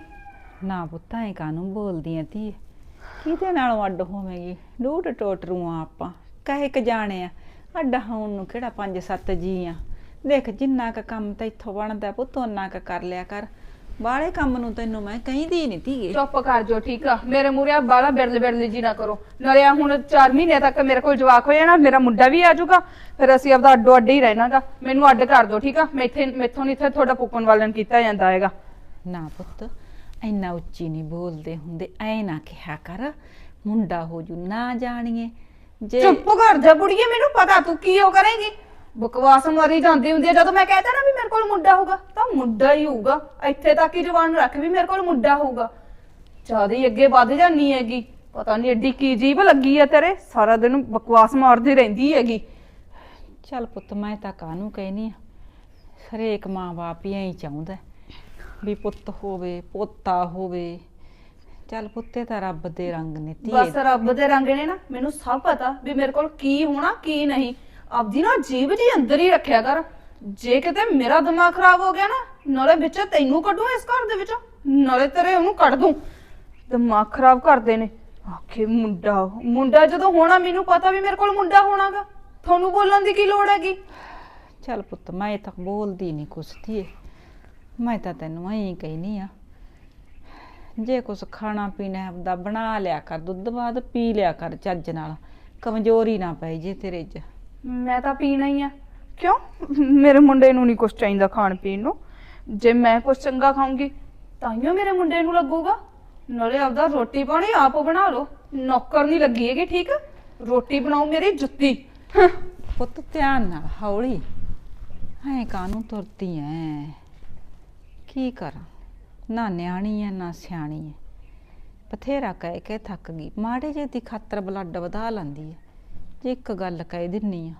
ਨਾ ਪੁੱਤਾਂ, ਐ ਕਾਨੂੰ ਬੋਲਦੀ ਐ ਧੀਏ ਕਿਹਦੇ ਨਾਲੋਂ ਅੱਡ ਹੋਵੇਂਗੀ? ਡੂਟ ਟੋਟਰੂ ਆਪਾਂ। ਕਹੇ ਕ ਜਾਣੇ ਆ। ਅੱਡ ਹੋਣ ਨੂੰ ਕਿਹੜਾ ਪੰਜ ਸੱਤ ਜੀ ਆ। ਦੇਖ, ਜਿੰਨਾ ਕ ਕੰਮ ਤਾਂ ਇੱਥੋਂ ਬਣਦਾ ਪੁੱਤ, ਓਨਾ ਕ ਕਰ ਲਿਆ ਕਰ। ਬਾਹਲੇ ਕੰਮ ਨੂੰ ਤੈਨੂੰ ਮੈਂ ਕਹਿੰਦੀ ਨਹੀਂ ਧੀਏ। ਚੁੱਪ ਕਰ ਜੋ ਠੀਕ ਆ? ਮੇਰੇ ਮੂਰੇ ਬਾਲਾ ਬਿਰਲ ਬਿਰਲ ਜੀ ਨਾ ਕਰੋ। ਨਾਲੇ ਆਹ ਹੁਣ 4 ਮਹੀਨੇ ਤੱਕ ਮੇਰੇ ਕੋਲ ਜਵਾਕ ਹੋ ਜਾਣਾ ਮੇਰਾ ਮੁੰਡਾ ਵੀ ਆ ਜਾਊਗਾ ਫਿਰ ਅਸੀਂ ਆਪਦਾ ਅੱਡੋ ਅੱਡ ਹੀ ਰਹਿਣਾਗਾ। ਮੈਨੂੰ ਅੱਡ ਕਰ ਦਿਓ ਠੀਕ ਆ? ਮੈਥੇ ਮੈਥੋਂ ਨਹੀਂ ਇੱਥੇ ਤੁਹਾਡਾ ਪੁੱਪਨ ਵਾਲਣ ਕੀਤਾ ਜਾਂਦਾ ਹੈਗਾ। ਨਾ ਪੁੱਤ ਇੰਨਾ ਉੱਚੀ ਨਹੀਂ ਬੋਲਦੇ ਹੁੰਦੇ ਐ ਨਾ ਕਿਹਾ ਕਰ ਮੁੰਡਾ ਹੋ ਜੂ ਨਾ ਜਾਣੀਏ। ਜੇ ਚੁੱਪ ਕਰ ਜਾ ਬੁੜੀਏ ਮੈਨੂੰ ਪਤਾ ਤੂੰ ਕੀ ਉਹ ਕਰੇਂਗੀ। ਬਕਵਾਸ ਮਾਰੀ ਜਾਂਦੀ ਹੁੰਦੀ ਹੈ ਜਦੋਂ ਮੈਂ ਕਹਿੰਦਾ ਨਾ ਵੀ ਮੇਰੇ ਕੋਲ ਮੁੰਡਾ ਹੋਊਗਾ ਤਾਂ ਮੁੰਡਾ ਹੀ ਹੋਊਗਾ। ਇੱਥੇ ਤੱਕ ਹੀ ਜਵਾਨ ਰੱਖ ਵੀ ਮੇਰੇ ਕੋਲ ਮੁੰਡਾ ਹੋਊਗਾ। ਜ਼ਿਆਦਾ ਹੀ ਅੱਗੇ ਵੱਧ ਜਾਨੀ ਹੈਗੀ। ਪਤਾ ਨਹੀਂ ਐਡੀ ਕੀ ਜੀਬ ਲੱਗੀ ਹੈ ਤੇਰੇ। ਸਾਰਾ ਦਿਨ ਬਕਵਾਸ ਮਾਰਦੀ ਰਹਿੰਦੀ ਹੈਗੀ। ਚੱਲ ਪੁੱਤ ਮੈਂ ਤਾਂ ਕਾਹਨੂੰ ਕਹਿਨੀ ਆ? ਹਰੇਕ ਮਾਂ-ਬਾਪ ਹੀ ਐਂ ਚਾਹੁੰਦਾ ਵੀ ਪੁੱਤ ਹੋਵੇ ਪੋਤਾ ਹੋਵੇ। ਚੱਲ ਪੁੱਤੇ ਤਾਂ ਰੱਬ ਦੇ ਰੰਗ ਨੇ ਬਸ ਧੀਏ ਰੱਬ ਦੇ ਰੰਗ ਨੇ ਨਾ। ਮੈਨੂੰ ਸਭ ਪਤਾ ਵੀ ਮੇਰੇ ਕੋਲ ਕੀ ਹੋਣਾ ਕੀ ਨਹੀਂ। ਆਪਦੀ ਨਾ ਜੀਬ ਜੀ ਅੰਦਰ ਹੀ ਰੱਖਿਆ ਕਰ। ਜੇ ਕਿਤੇ ਮੇਰਾ ਦਿਮਾਗ ਖਰਾਬ ਹੋ ਗਿਆ ਨਾ, ਨਾਲੇ ਵਿੱਚ ਤੈਨੂੰ ਕੱਢੂ ਇਸ ਘਰ ਦੇ ਵਿੱਚੋਂ, ਨਾਲੇ ਤੇਰੇ ਉਹਨੂੰ ਕੱਢ ਦੂੰ। ਦਿਮਾਗ ਖਰਾਬ ਕਰਦੇ ਨੇ। ਆਖੇ ਮੁੰਡਾ ਮੁੰਡਾ ਜਦੋਂ ਹੋਣਾ, ਮੈਨੂੰ ਪਤਾ ਵੀ ਮੇਰੇ ਕੋਲ ਮੁੰਡਾ ਹੋਣਾਗਾ। ਤੁਹਾਨੂੰ ਬੋਲਣ ਦੀ ਕੀ ਲੋੜ ਹੈਗੀ? ਚੱਲ ਪੁੱਤ, ਮੈਂ ਤਾਂ ਬੋਲਦੀ ਨਹੀਂ ਕੁਛ ਧੀਏ। ਮੈਂ ਤਾਂ ਤੈਨੂੰ ਐਂ ਕਹਿਨੀ ਆ, ਜੇ ਕੁਛ ਖਾਣਾ ਪੀਣਾ ਆਪਦਾ ਬਣਾ ਲਿਆ ਕਰ, ਦੁੱਧ ਬਾਦ ਪੀ ਲਿਆ ਕਰ ਚੱਜ ਨਾਲ। ਕਮਜ਼ੋਰੀ ਨਾ ਪੈ ਜੇ ਤੇਰੇ 'ਚ। ਮੈਂ ਤਾਂ ਪੀਣਾ ਹੀ ਆ। ਕਿਉਂ? ਮੇਰੇ ਮੁੰਡੇ ਨੂੰ ਨਹੀਂ ਕੁਝ ਚਾਹੀਦਾ ਖਾਣ ਪੀਣ ਨੂੰ। ਜੇ ਮੈਂ ਕੁਝ ਚੰਗਾ ਖਾਊਂਗੀ, ਤਾਂਹੀਓ ਮੇਰੇ ਮੁੰਡੇ ਨੂੰ ਲੱਗੂਗਾ। ਨਾਲੇ ਆਪਦਾ ਰੋਟੀ ਪਾਣੀ ਆਪ ਬਣਾ ਲਓ। ਨੌਕਰ ਨਹੀਂ ਲੱਗੀ ਹੈਗੀ, ਠੀਕ? ਰੋਟੀ ਬਣਾਉ ਮੇਰੀ ਜੁੱਤੀ। ਪੁੱਤ, ਧਿਆਨ ਨਾਲ, ਹੌਲੀ। ਐ ਕਾਨੂੰ ਤੁਰਦੀ ਐ? ਕੀ ਕਰਾਂ? ਨਾ ਨਿਆਣੀ ਐ, ਨਾ ਸਿਆਣੀ ਐ। ਬਥੇਰਾ ਕਹਿ ਕੇ ਥੱਕ ਗਈ। ਮਾੜੇ ਜੇ ਦੀ ਖਾਤਰ ਬਲੱਡ ਵਧਾ ਲੈਂਦੀ ਐ। ਜੇ ਇੱਕ ਗੱਲ ਕਹਿ ਦਿੰਨੀ ਆ,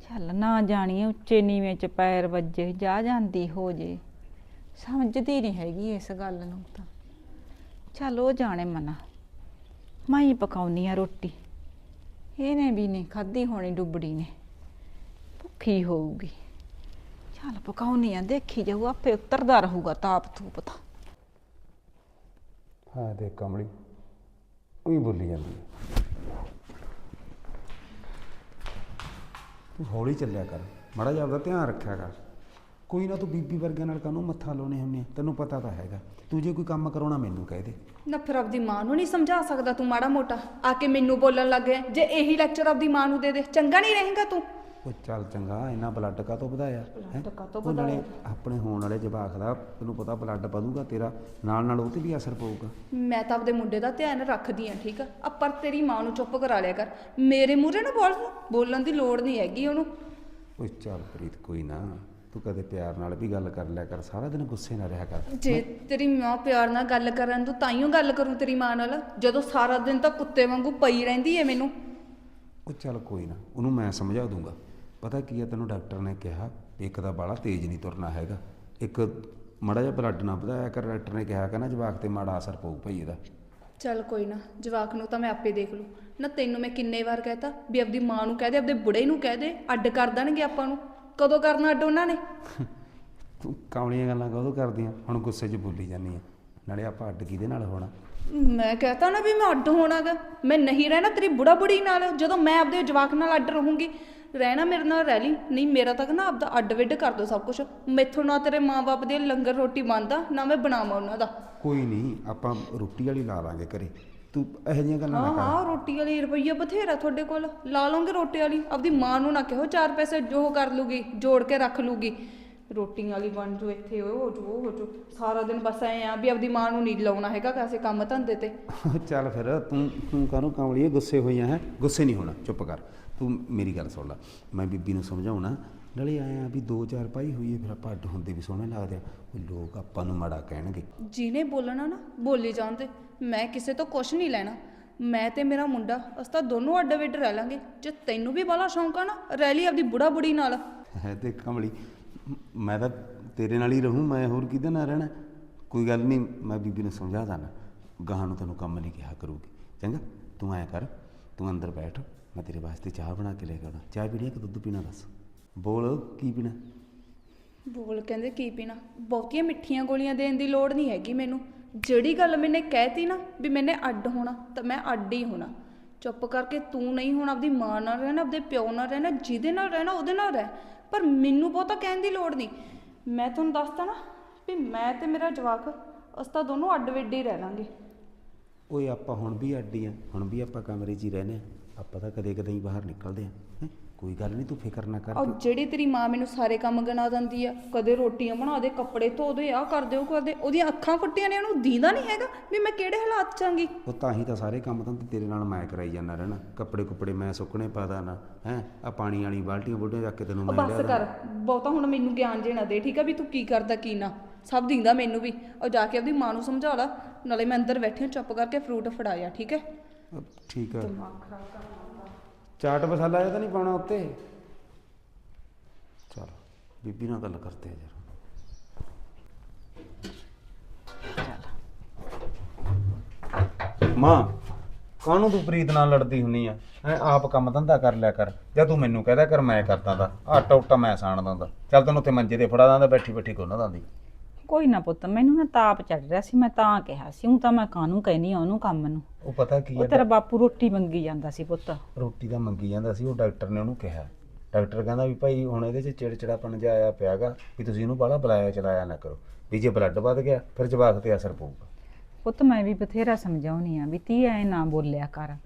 ਚੱਲ ਨਾ ਜਾਣੀਏ ਉੱਚੇ ਨੀਵੇਂ ਚ ਪੈਰ ਵੱਜੇ, ਜਾ ਜਾਂਦੀ ਹੋ ਜੇ। ਸਮਝਦੀ ਨਹੀਂ ਹੈਗੀ ਇਸ ਗੱਲ ਨੂੰ ਤਾਂ। ਚੱਲ ਉਹ ਜਾਣੇ ਮਨਾ। ਮੈਂ ਹੀ ਪਕਾਉਣੀ ਆ ਰੋਟੀ। ਇਹਨੇ ਵੀ ਨਹੀਂ ਖਾਧੀ ਹੋਣੀ ਡੁੱਬੜੀ ਨੇ। ਭੁੱਖੀ ਹੋਊਗੀ। ਚੱਲ ਪਕਾਉਣੀ ਆ, ਦੇਖੀ ਜਾਊ, ਆਪੇ ਉਤਰਦਾ ਰਹੂਗਾ ਤਾਪ ਤੂਪ ਤਾਂ। ਹਾਂ, ਦੇਖ ਕਮਲੀ, ਉਹੀ ਬੋਲੀ ਜਾਂਦੀ ਹੈ ਤੂੰ ਹੌਲੀ ਚੱਲਿਆ ਕਰ, ਮਾੜਾ ਜਿਹਾ ਆਪਦਾ ਧਿਆਨ ਰੱਖਿਆ ਕਰ। ਕੋਈ ਨਾ ਤੂੰ ਬੀਬੀ ਵਰਗਿਆਂ ਨਾਲ ਕਾਹਨੂੰ ਮੱਥਾ ਲਾਉਣੇ ਹੁੰਨੇ ਆ? ਤੈਨੂੰ ਪਤਾ ਤਾਂ ਹੈਗਾ। ਤੂੰ ਜੇ ਕੋਈ ਕੰਮ ਕਰਾਉਣਾ ਮੈਨੂੰ ਕਹਿ ਦੇ। ਨਾ ਫਿਰ ਆਪਦੀ ਮਾਂ ਨੂੰ ਨਹੀਂ ਸਮਝਾ ਸਕਦਾ ਤੂੰ ਮਾੜਾ ਮੋਟਾ। ਆ ਕੇ ਮੈਨੂੰ ਬੋਲਣ ਲੱਗ ਗਿਆ ਜੇ ਇਹੀ ਲੈਕਚਰ ਆਪਦੀ ਮਾਂ ਨੂੰ ਦੇ ਦੇ, ਚੰਗਾ ਨਹੀਂ ਰਹੇਗਾ ਤੂੰ? ਉਹ ਚੱਲ ਚੰਗਾ ਇੰਨਾ ਬਲੱਡ ਕਾ ਤੋਂ ਵਧਾਇਆ ਹੈਂ? ਉਹ ਨਾਲੇ ਆਪਣੇ ਹੋਣ ਵਾਲੇ ਜਵਾਕ ਦਾ ਤੈਨੂੰ ਪਤਾ ਬਲੱਡ ਵਧੂਗਾ ਤੇਰਾ ਨਾਲ ਨਾਲ ਉਹ ਤੇ ਵੀ ਅਸਰ ਪਊਗਾ। ਮੈਂ ਤਾਂ ਆਪਦੇ ਮੁੰਡੇ ਦਾ ਧਿਆਨ ਰੱਖਦੀ ਆ ਠੀਕ ਆ? ਆ ਪਰ ਤੇਰੀ ਮਾਂ ਨੂੰ ਚੁੱਪ ਕਰਾ ਲਿਆ ਕਰ। ਮੇਰੇ ਮੂਹਰੇ ਨਾ ਬੋਲ ਬੋਲਣ ਦੀ ਲੋੜ ਨਹੀਂ ਹੈਗੀ ਉਹਨੂੰ। ਓਏ ਚੱਲ ਪ੍ਰੀਤ ਕੋਈ ਨਾ ਤੂੰ ਕਦੇ ਪਿਆਰ ਨਾਲ ਵੀ ਗੱਲ ਕਰ ਲਿਆ ਕਰ ਸਾਰਾ ਦਿਨ ਗੁੱਸੇ ਨਾ ਰਿਹਾ ਕਰ। ਜੇ ਤੇਰੀ ਮਾਂ ਪਿਆਰ ਨਾਲ ਗੱਲ ਕਰਨ ਤੋਂ ਤਾਈਓ ਗੱਲ ਕਰੂੰ ਤੇਰੀ ਮਾਂ ਨਾਲ ਜਦੋਂ ਸਾਰਾ ਦਿਨ ਤਾਂ ਕੁੱਤੇ ਵਾਂਗੂ ਪਈ ਰਹਿੰਦੀ ਏ ਮੈਨੂੰ। ਉਹ ਚੱਲ ਕੋਈ ਨਾ ਉਹਨੂੰ ਮੈਂ ਸਮਝਾ ਦੂੰਗਾ। ਪਤਾ ਕੀ ਹੈ ਤੈਨੂੰ ਡਾਕਟਰ ਨੇ ਕਿਹਾ ਇੱਕ ਤਾਂ ਬਾਲਾ ਤੇਜ਼ ਨਹੀਂ ਤੁਰਨਾ ਹੈਗਾ। ਇੱਕ ਮਾੜਾ ਜਿਹਾ ਬਲੱਡ ਨਾ ਵਧਾਇਆ ਕਰ ਡਾਕਟਰ ਨੇ ਕਿਹਾ ਕਿ ਨਾ ਜਵਾਕ ਤੇ ਮਾੜਾ ਅਸਰ ਪਊ ਭਈ ਇਹਦਾ। ਚੱਲ ਕੋਈ ਨਾ ਜਵਾਕ ਨੂੰ ਤਾਂ ਮੈਂ ਆਪੇ ਦੇਖ ਲੂ। ਨਾ ਤੈਨੂੰ ਮੈਂ ਕਿੰਨੇ ਵਾਰ ਕਹਿਤਾ ਵੀ ਆਪਦੀ ਮਾਂ ਨੂੰ ਕਹਿ ਦੇ ਆਪਦੇ ਬੁੜੇ ਨੂੰ ਕਹਿ ਦੇ ਅੱਡ ਕਰ ਦੇਣਗੇ ਆਪਾਂ ਨੂੰ। ਕਦੋਂ ਕਰਨਾ ਅੱਡ ਉਹਨਾਂ ਨੇ? ਤੂੰ ਕਾਵਲੀਆਂ ਗੱਲਾਂ ਕਦੋਂ ਕਰਦੀਆਂ? ਹੁਣ ਗੁੱਸੇ 'ਚ ਬੋਲੀ ਜਾਂਦੀ ਆ। ਨਾਲੇ ਆਪਾਂ ਅੱਡ ਕਿਹਦੇ ਨਾਲ ਹੋਣਾ? ਮੈਂ ਕਹਤਾ ਨਾ ਵੀ ਮੈਂ ਅੱਡ ਹੋਣਾਗਾ। ਮੈਂ ਨਹੀਂ ਰਹਿਣਾ ਤੇਰੀ ਬੁੜਾ ਬੁੜੀ ਨਾਲ ਜਦੋਂ ਮੈਂ ਆਪਦੇ ਜਵਾਕ ਨਾਲ ਅੱਡ ਰਹੂੰਗੀ। ਰਹਿਣਾ ਮੇਰੇ ਨਾਲ ਰਹਿ ਲਈ। ਨਹੀਂ ਮੇਰਾ ਤਾਂ ਨਾ ਆਪਦਾ ਅੱਡ ਵਿੱਡ ਕਰ ਦੋ ਸਭ ਕੁਝ ਮੈਥੋਂ ਨਾ ਤੇਰੇ ਮਾਪੇ ਦੇ ਲੰਗਰ ਰੋਟੀ ਬਣਦਾ ਨਾ ਮੈਂ ਬਣਾਵਾਂ ਉਹਨਾਂ ਦਾ। ਕੋਈ ਨਹੀਂ ਆਪਾਂ ਰੋਟੀ ਵਾਲੀ ਲਾ ਲਾਂਗੇ ਘਰੇ। ਤੂੰ ਇਹੋ ਜਿਹੀਆਂ ਗੱਲਾਂ ਹਾਂ ਨਾ ਕਰ। ਹਾਂ ਰੋਟੀ ਵਾਲੀ ਰੁਪਈਆ ਬਥੇਰਾ ਤੁਹਾਡੇ ਕੋਲ। ਲਾ ਲਓਗੇ ਰੋਟੀ ਵਾਲੀ। ਆਪਦੀ ਮਾਂ ਨੂੰ ਨਾ ਕਹੋ ਚਾਰ ਪੈਸੇ ਜੋ ਕਰ ਲੂਗੀ ਜੋੜ ਕੇ ਰੱਖ ਲੂਗੀ। ਰੋਟੀ ਵਾਲੀ ਬਣ ਜੋ ਇੱਥੇ ਉਹ ਹੋ ਜੋ ਉਹ ਹੋ ਜੋ ਸਾਰਾ ਦਿਨ ਬਸ ਐ ਆ ਵੀ ਆਪਦੀ ਮਾਂ ਨੂੰ ਨਹੀਂ ਲਾਉਣਾ ਹੈਗਾ ਕਿਸੇ ਕੰਮ ਧੰਦੇ ਤੇ। ਚੱਲ ਫਿਰ ਤੂੰ ਤੂੰ ਕਾਹਨੂੰ ਕਾਵਲੀਏ ਗੁੱਸੇ ਹੋਈਆਂ ਹੈ? ਗੁੱਸੇ ਨਹੀਂ ਹੋਣਾ ਚੁੱਪ ਕਰ। ਤੂੰ ਮੇਰੀ ਗੱਲ ਸੁਣ ਲੈ। ਮੈਂ ਬੀਬੀ ਨੂੰ ਸਮਝਾਉਣਾ ਨਾਲੇ ਆਇਆ ਵੀ ਦੋ ਚਾਰ ਪਾਈ ਹੋਈਏ ਫਿਰ ਆਪਾਂ ਅੱਡ ਹੁੰਦੇ ਵੀ ਸੋਹਣੇ ਲੱਗਦੇ ਆ। ਉਹ ਲੋਕ ਆਪਾਂ ਨੂੰ ਮਾੜਾ ਕਹਿਣਗੇ। ਜਿਹਨੇ ਬੋਲਣਾ ਨਾ ਬੋਲੀ ਜਾਂਦੇ ਮੈਂ ਕਿਸੇ ਤੋਂ ਕੁਝ ਨਹੀਂ ਲੈਣਾ। ਮੈਂ ਤੇ ਮੇਰਾ ਮੁੰਡਾ ਅਸੀਂ ਤਾਂ ਦੋਨੋਂ ਅੱਡ ਵਿੱਡ ਰਹਿ ਲਾਂਗੇ। ਜੇ ਤੈਨੂੰ ਵੀ ਬਾਲਾ ਸ਼ੌਂਕ ਆ ਨਾ ਰਹਿ ਲਈ ਆਪਦੀ ਬੁੜਾ ਬੁੜੀ ਨਾਲ। ਹੈ ਤੇ ਕਮਲੀ ਮ- ਮੈਂ ਤਾਂ ਤੇਰੇ ਨਾਲ ਹੀ ਰਹੂੰ ਮੈਂ ਹੋਰ ਕਿਹਦੇ ਨਾਲ ਰਹਿਣਾ? ਕੋਈ ਗੱਲ ਨਹੀਂ ਮੈਂ ਬੀਬੀ ਨੂੰ ਸਮਝਾ ਦਾਂ ਗਾਹਾਂ ਨੂੰ ਤੈਨੂੰ ਕੰਮ ਨਹੀਂ ਕਿਹਾ ਕਰੂਗੀ। ਚੰਗਾ ਤੂੰ ਐਂ ਕਰ ਤੂੰ ਅੰਦਰ ਬੈਠ। ਮੈਂ ਤੇਰੇ ਵਾਸਤੇ ਚਾਹ ਬਣਾ ਕੇ ਲੈ ਕੇ ਆਉਣਾ। ਚਾਹ ਪੀਣੀ ਹੈ ਕਿ ਦੁੱਧ ਪੀਣਾ ਦੱਸ? ਬੋਲ ਕੀ ਪੀਣਾ? ਬੋਲ ਕਹਿੰਦੇ ਕੀ ਪੀਣਾ? ਬਹੁਤੀਆਂ ਮਿੱਠੀਆਂ ਗੋਲੀਆਂ ਦੇਣ ਦੀ ਲੋੜ ਨਹੀਂ ਹੈਗੀ ਮੈਨੂੰ। ਜਿਹੜੀ ਗੱਲ ਮੈਨੇ ਕਹਿਤੀ ਨਾ ਵੀ ਮੈਨੇ ਅੱਡ ਹੋਣਾ ਤਾਂ ਮੈਂ ਅੱਡ ਹੀ ਹੋਣਾ। ਚੁੱਪ ਕਰਕੇ ਤੂੰ ਨਹੀਂ ਹੁਣ ਆਪਦੀ ਮਾਂ ਨਾਲ ਰਹਿਣਾ ਆਪਦੇ ਪਿਓ ਨਾਲ ਰਹਿਣਾ ਜਿਹਦੇ ਨਾਲ ਰਹਿਣਾ ਉਹਦੇ ਨਾਲ ਰਹਿ। ਪਰ ਮੈਨੂੰ ਬਹੁਤਾ ਕਹਿਣ ਦੀ ਲੋੜ ਨਹੀਂ। ਮੈਂ ਤੁਹਾਨੂੰ ਦੱਸਤਾ ਨਾ ਵੀ ਮੈਂ ਤੇ ਮੇਰਾ ਜਵਾਕ ਅਸੀਂ ਤਾਂ ਦੋਨੋਂ ਅੱਡ ਵਿੱਡੇ ਹੀ ਰਹਿ ਲਾਂਗੇ। ਓਏ ਆਪਾਂ ਹੁਣ ਵੀ ਅੱਡੀ ਆ। ਹੁਣ ਵੀ ਆਪਾਂ ਕਮਰੇ 'ਚ ਹੀ ਰਹਨੇ ਆ। ਆਪਾਂ ਤਾਂ ਕਦੇ ਕਦੇ ਹੀ ਬਾਹਰ ਨਿਕਲਦੇ ਆ ਹੈਂ? ਕੋਈ ਗੱਲ ਨਹੀਂ ਤੂੰ ਫਿਕਰ ਨਾ ਕਰ। ਔਰ ਜਿਹੜੀ ਤੇਰੀ ਮਾਂ ਮੈਨੂੰ ਸਾਰੇ ਕੰਮ ਗਿਣਾ ਦਿੰਦੀ ਆ ਕਦੇ ਰੋਟੀਆਂ ਬਣਾ ਦੇ ਕੱਪੜੇ ਧੋ ਦੇ ਆ ਕਰ ਦੇ ਉਹ ਕਰ ਦੇ ਉਹਦੀਆਂ ਅੱਖਾਂ ਫੁੱਟੀਆਂ ਨੇ ਉਹਨੂੰ ਦੀਦਾ ਨਹੀਂ ਹੈਗਾ ਵੀ ਮੈਂ ਕਿਹੜੇ ਹਾਲਾਤ ਚ ਆਂਗੀ। ਉਹ ਤਾਂ ਹੀ ਤਾਂ ਸਾਰੇ ਕੰਮ ਤਾਂ ਤੇਰੇ ਨਾਲ ਮੈਂ ਕਰਾਈ ਜਾਂਦਾ ਰਹਿਣਾ। ਕੱਪੜੇ ਕੁੱਪੜੇ ਮੈਂ ਸੁੱਕਣੇ ਪਾਦਾ ਨਾ ਹੈ? ਆ ਪਾਣੀ ਵਾਲੀ ਬਾਲਟੀਆਂ ਬੁੱਢੇ ਜਾ ਕੇ ਤੈਨੂੰ ਉਹ ਮੈਂ ਬਸ ਲਿਆ ਕਰ ਬਹੁਤਾ ਹੁਣ ਮੈਨੂੰ ਗਿਆਨ ਜੇ ਨਾ ਦੇ ਠੀਕ ਆ ਵੀ ਤੂੰ ਕੀ ਕਰਦਾ ਕੀ ਨਾ। ਸਭ ਦਿੰਦਾ ਮੈਨੂੰ ਵੀ। ਉਹ ਜਾ ਕੇ ਆਪਦੀ ਮਾਂ ਨੂੰ ਸਮਝਾ ਲਾ ਨਾਲੇ ਮੈਂ ਅੰਦਰ ਬੈਠੀ ਹਾਂ ਚੁੱਪ ਕਰਕੇ ਫਰੂਟ ਫੜਾਇਆ ਠੀਕ ਹੈ? ਠੀਕ ਆ। ਚਾਟ ਮਸਾਲਾ ਇਹ ਤਾਂ ਨਹੀਂ ਪਾਉਣਾ ਉੱਤੇ? ਚਲ ਬੀਬੀ ਨਾਲ ਗੱਲ ਕਰਤੇ ਆ ਜਰਾ। ਮਾਂ ਕਾਹਨੂੰ ਤੂੰ ਪ੍ਰੀਤ ਨਾਲ ਲੜਦੀ ਹੁੰਨੀ ਆ? ਹੈ ਆਪ ਕੰਮ ਧੰਦਾ ਕਰ ਲਿਆ ਕਰ। ਜਾਂ ਤੂੰ ਮੈਨੂੰ ਕਹਿਦਾ ਕਰ ਮੈਂ ਕਰਦਾ ਦਾ। ਆਟਾ ਉਟਾ ਮੈਂ ਸਾਣ ਦਿੰਦਾ। ਚੱਲ ਤੈਨੂੰ ਉੱਥੇ ਮੰਜੇ ਤੇ ਫੜਾ ਦਾਂਦਾ ਬੈਠੀ ਬੈਠੀ ਕੋਨਾ ਦਾਂਦੀ। ਕੋਈ ਨਾ ਪੁੱਤ ਮੈਨੂੰ ਨਾ ਤਾਪ ਚੜ ਰਿਹਾ ਸੀ ਮੈਂ ਤਾਂ ਕਿਹਾ ਸੀ ਹੁਣ ਤਾਂ ਮੈਂ ਕਾਹਨੂੰ ਕਹਿਨੀ ਆ ਉਹਨੂੰ ਕੰਮ ਨੂੰ? ਉਹ ਪਤਾ ਕੀ ਉਹ ਤੇਰਾ ਬਾਪੂ ਰੋਟੀ ਮੰਗੀ ਜਾਂਦਾ ਸੀ ਪੁੱਤ। ਰੋਟੀ ਦਾ ਮੰਗੀ ਜਾਂਦਾ ਸੀ ਉਹ ਡਾਕਟਰ ਨੇ ਉਹਨੂੰ ਕਿਹਾ। ਡਾਕਟਰ ਕਹਿੰਦਾ ਵੀ ਭਾਈ ਹੁਣ ਇਹਦੇ 'ਚ ਚਿੜਚਿੜਾਪਣ ਜਿਹਾ ਆਇਆ ਪਿਆਗਾ ਵੀ ਤੁਸੀਂ ਇਹਨੂੰ ਬਾਹਲਾ ਬੁਲਾਇਆ ਚਲਾਇਆ ਨਾ ਕਰੋ। ਵੀ ਜੇ ਬਲੱਡ ਵੱਧ ਗਿਆ ਫਿਰ ਜਵਾਕ ਤੇ ਅਸਰ ਪਊਗਾ। ਪੁੱਤ ਮੈਂ ਵੀ ਬਥੇਰਾ ਸਮਝਾਉਣੀ ਆ ਵੀ ਤੀ ਐ ਨਾ ਬੋਲਿਆ ਕਰ।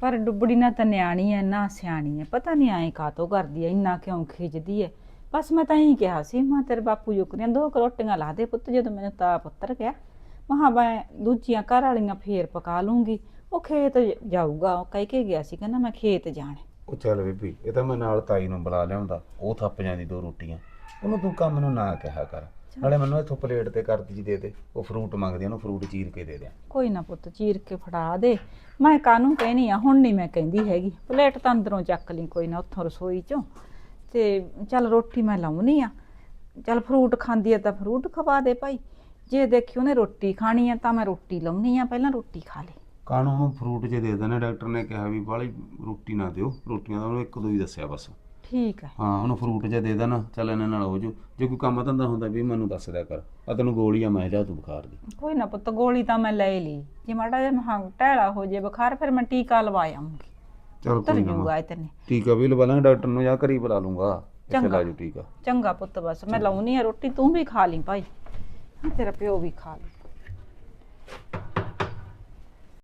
ਪਰ ਡੁੱਬੜੀ ਨਾ ਤਾਂ ਨਿਆਣੀ ਐ ਨਾ ਸਿਆਣੀ ਐ। ਪਤਾ ਨਹੀਂ ਐ ਕਾਤੋਂ ਕਰਦੀ ਐ ਇੰਨਾ ਕਿਉਂ ਖਿੱਚਦੀ ਐ। ਬਸ ਮੈਂ ਤਾਂ ਹੀ ਕਿਹਾ ਸੀ ਮੈਂ ਤੇਰੇ ਬਾਪੂ ਜੁਕਰੀਆਂ ਦੋ ਕੁ ਰੋਟੀਆਂ ਲਾ ਦੇ ਪੁੱਤ ਜਦੋਂ ਮੈਨੂੰ ਤਾਂ ਪੁੱਤਰ ਗਿਆ ਮਹਾ ਮੈਂ ਦੂਜੀਆਂ ਘਰ ਵਾਲੀਆਂ ਫੇਰ ਪਕਾ ਲੂੰਗੀ ਉਹ ਖੇਤ ਜਾਊਗਾ ਉਹ ਕਹਿ ਕੇ ਗਿਆ ਸੀ ਕਹਿੰਦਾ ਮੈਂ ਖੇਤ ਜਾਣਾ। ਉਹ ਚੱਲ ਬੀਬੀ ਇਹ ਤਾਂ ਮੈਂ ਨਾਲ ਤਾਈ ਨੂੰ ਬੁਲਾ ਲਿਆਉਂਦਾ ਉਹ ਥੱਪ ਜਾਂਦੀ ਦੋ ਰੋਟੀਆਂ ਉਹਨੂੰ ਤੂੰ ਕੰਮ ਨੂੰ ਨਾ ਕਿਹਾ ਕਰ। ਨਾਲੇ ਮੈਨੂੰ ਇੱਥੋਂ ਪਲੇਟ ਤੇ ਕਰਦੀ ਜੀ ਦੇ ਦੇ ਉਹ ਫਰੂਟ ਮੰਗਦੀ ਉਹਨੂੰ ਫਰੂਟ ਚੀਰ ਕੇ ਦੇ ਦਿਆਂ। ਕੋਈ ਨਾ ਪੁੱਤ ਚੀਰ ਕੇ ਫੜਾ ਦੇ। ਮੈਂ ਕਾਹਨੂੰ ਕਹਿਨੀ ਆ ਹੁਣ ਨਹੀਂ ਮੈਂ ਕਹਿੰਦੀ ਹੈਗੀ। ਪਲੇਟ ਤਾਂ ਅੰਦਰੋਂ ਚੱਕ ਲਈ ਕੋਈ ਨਾ ਉੱਥੋਂ ਰਸੋਈ ਚੋਂ। ਤੇ ਚੱਲ ਰੋਟੀ ਮੈਂ ਲਾਉਣੀ ਆ। ਚੱਲ ਫਰੂਟ ਖਾਂਦੀ ਆ ਤਾਂ ਫਰੂਟ ਖਵਾ ਦੇ ਭਾਈ। ਜੇ ਦੇਖੀ ਉਹਨੇ ਰੋਟੀ ਖਾਣੀ ਆ ਤਾਂ ਮੈਂ ਰੋਟੀ ਲਾਉਣੀ ਆ ਪਹਿਲਾਂ ਰੋਟੀ ਖਾ ਲੈ ਕਾਨੂੰ ਉਹਨੂੰ ਫਰੂਟ ਜੇ ਦੇ ਦੇਣਾ ਡਾਕਟਰ ਨੇ ਕਿਹਾ ਵੀ ਬਾਹਲੀ ਰੋਟੀ ਨਾ ਦਿਓ ਰੋਟੀਆਂ ਦਾ ਉਹਨੂੰ ਇੱਕ ਦੋ ਹੀ ਦੱਸਿਆ ਬਸ। ਠੀਕ ਹੈ ਹਾਂ ਉਹਨੂੰ ਫਰੂਟ ਜੇ ਦੇ ਦੇਣਾ ਚੱਲ ਇਹਨਾਂ ਨਾਲ ਹੋ ਜੂ ਜੇ ਕੋਈ ਕੰਮ ਧੰਦਾ ਹੁੰਦਾ ਵੀ ਮੈਨੂੰ ਦੱਸ ਦਿਆ ਕਰ ਆ ਤੈਨੂੰ ਗੋਲੀ ਆ ਮੈਂ ਜਾ ਤੂੰ ਬੁਖਾਰ ਦੀ। ਕੋਈ ਨਾ ਪੁੱਤ ਗੋਲੀ ਤਾਂ ਮੈਂ ਲੈ ਲਈ। ਜੇ ਮਾੜਾ ਜਿਹਾ ਮਹਾਂ ਟਹਿਲਾ ਹੋ ਜੇ ਬੁਖਾਰ ਫਿਰ ਮੈਂ ਟੀਕਾ ਲਵਾ ਆਉਂਗੀ ਚਲ ਕੋਈ ਨਾ ਜੂਗਾ ਮੈਂ। ਇਤਨੇ ਟੀਕਾ ਵੀ ਲਵਾ ਲਾਂਗੇ ਡਾਕਟਰ ਨੂੰ ਜਾਂ ਘਰੀ ਬੁਲਾ ਲੂੰਗਾ। ਇੱਥੇ ਚੰਗਾ। ਲਾ ਜੂ ਟੀਕਾ ਚੰਗਾ ਪੁੱਤ ਬਸ ਮੈਂ ਲਾਉਣੀ ਆ ਰੋਟੀ ਤੂੰ ਵੀ ਖਾ ਲਈ ਭਾਈ। ਤੇਰਾ ਪਿਓ ਵੀ ਖਾ ਲਈ